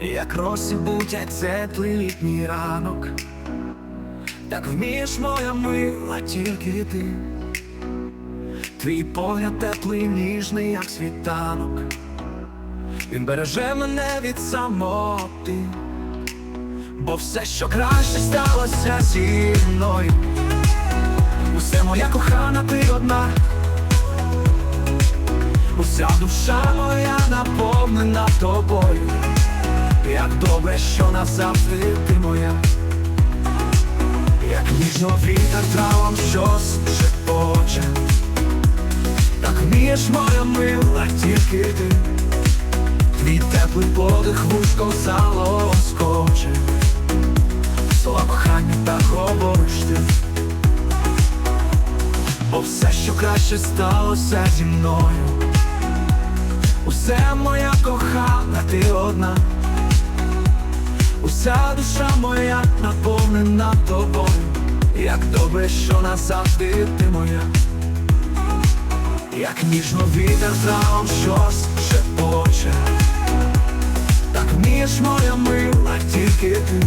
як росі будять теплий літній ранок, так вмієш моя мила, тільки ти, твій погляд теплий, ніжний, як світанок, він береже мене від самоти, бо все, що краще сталося зі мною, усе моя кохана, ти одна. Уся душа моя наповнена тобою, як добре, що назавжди ти моя, як ніжно вітер травам щось шепоче, так вмієш моя мила, тільки ти, твій теплий подих вузько залоскоче, слова кохання так говориш ти. Бо все, що краще сталося зі мною. Усе моя кохана, ти одна, уся душа моя наповнена тобою, як добре, що назавжди ти моя, як ніжно вітер травом щось шепоче, так вмієш моя мила, тільки ти,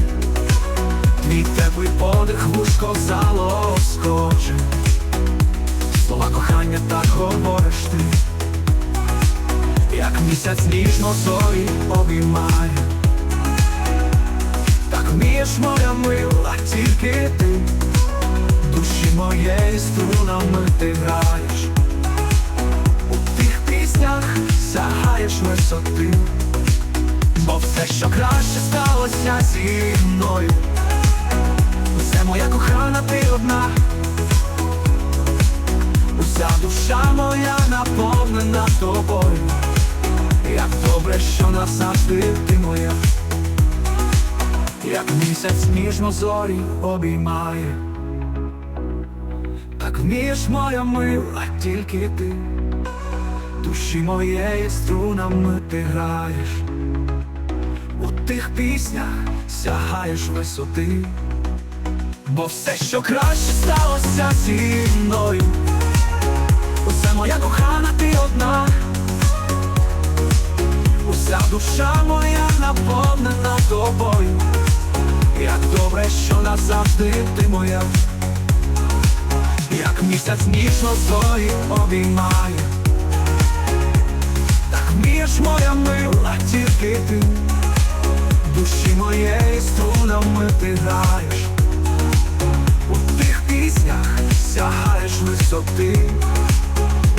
твій теплий подих вузько залоскоче, слова кохання так говориш ти. Як місяць ніжно зорі обіймає, струнами ти граєш, у тих піснях сягаєш висоти, бо все, що краще сталося зі мною, все моя кохана, ти одна. Уся душа моя наповнена тобою, як добре, що назавжди ти моя, як місяць ніжно зорі обіймає, так вмієш моя мила, тільки ти, душі моєї струнами ти граєш, у тих піснях сягаєш висоти, бо все, що краще сталося зі мною. Усе моя кохана, ти одна, уся душа моя наповнена тобою, як добре, що назавжди ти моя, як місяць ніжно зорі обіймає, так вмієш моя мила, тільки ти, душі моєї струнами ти граєш, у тих піснях сягаєш висоти.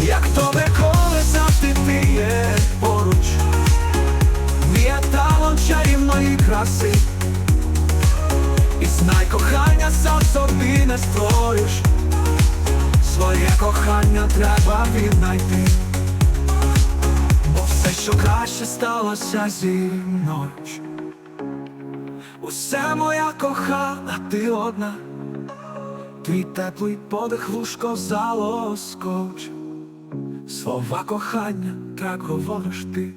Як тобі коли завжди ти є поруч, Мій талант чарівної краси, І знай кохання сам собі не створиш, Своє кохання треба віднайти, Бо все, що краще сталося зі мною. Усе моя кохана, ти одна, Твій теплий подих лужко залоскоче Слова кохання, так говориш ти